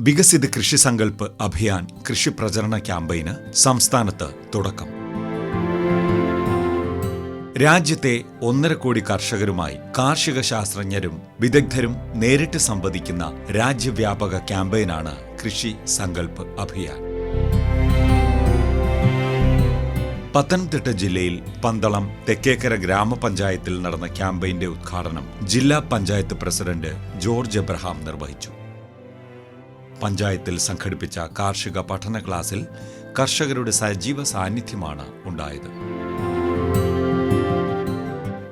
വികസിത കൃഷി സങ്കല്പ് അഭിയാൻ കൃഷി പ്രചരണ ക്യാമ്പയിന് സംസ്ഥാനത്ത് തുടക്കം. രാജ്യത്തെ ഒന്നര കോടി കർഷകരുമായി കാർഷിക ശാസ്ത്രജ്ഞരും വിദഗ്ധരും നേരിട്ട് സംവദിക്കുന്ന രാജ്യവ്യാപക ക്യാമ്പയിനാണ് കൃഷി സങ്കല്പ് അഭിയാൻ. പത്തനംതിട്ട ജില്ലയിൽ പന്തളം തെക്കേക്കര ഗ്രാമപഞ്ചായത്തിൽ നടന്ന ക്യാമ്പയിന്റെ ഉദ്ഘാടനം ജില്ലാ പഞ്ചായത്ത് പ്രസിഡന്റ് ജോർജ് എബ്രഹാം നിർവഹിച്ചു. പഞ്ചായത്തിൽ സംഘടിപ്പിച്ച കാർഷിക പഠന ക്ലാസ്സിൽ കർഷകരുടെ സജീവ സാന്നിധ്യമാണ് ഉണ്ടായത്.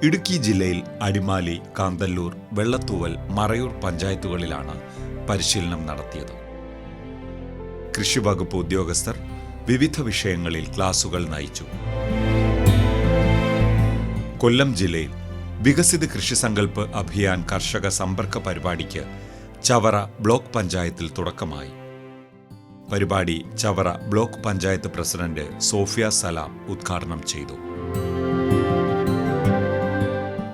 ഇടുക്കി ജില്ലയിൽ അടിമാലി കാന്തല്ലൂർ വെള്ളത്തൂവൽ മറയൂർ പഞ്ചായത്തുകളിലാണ് പരിശീലനം നടത്തിയത്. കൃഷിവകുപ്പ് ഉദ്യോഗസ്ഥർ വിവിധ വിഷയങ്ങളിൽ ക്ലാസുകൾ നയിച്ചു. കൊല്ലം ജില്ലയിൽ വികസിത കൃഷി സങ്കല്പ് അഭിയാൻ കർഷക സമ്പർക്ക പരിപാടിക്ക് ചവറ ബ്ലോക്ക് പഞ്ചായത്തിൽ തുടക്കമായി. പരിപാടി ചവറ ബ്ലോക്ക് പഞ്ചായത്ത് പ്രസിഡന്റ് സോഫിയ സലാം ഉദ്ഘാടനം ചെയ്തു.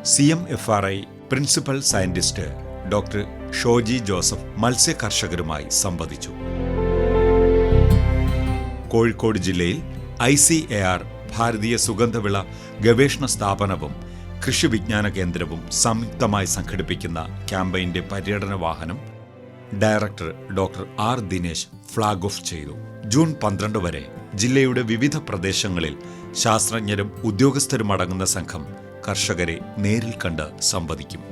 C M F R I principal scientist doctor Shoji Joseph മത്സ്യ കർഷകരുമായി സംവദിച്ചു. കോഴിക്കോട് ജില്ലയിൽ ഐ സി എ ആർ ഭാരതീയ സുഗന്ധവിള ഗവേഷണ സ്ഥാപനവും കൃഷി വിജ്ഞാന കേന്ദ്രവും സംയുക്തമായി സംഘടിപ്പിക്കുന്ന ക്യാമ്പയിന്റെ പര്യടന വാഹനം director doctor R Dinesh flag off ചെയ്തു. ജൂൺ പന്ത്രണ്ട് വരെ ജില്ലയുടെ വിവിധ പ്രദേശങ്ങളിൽ ശാസ്ത്രജ്ഞരും ഉദ്യോഗസ്ഥരും അടങ്ങുന്ന സംഘം കർഷകരെ നേരിൽ കണ്ട് സംവദിക്കും.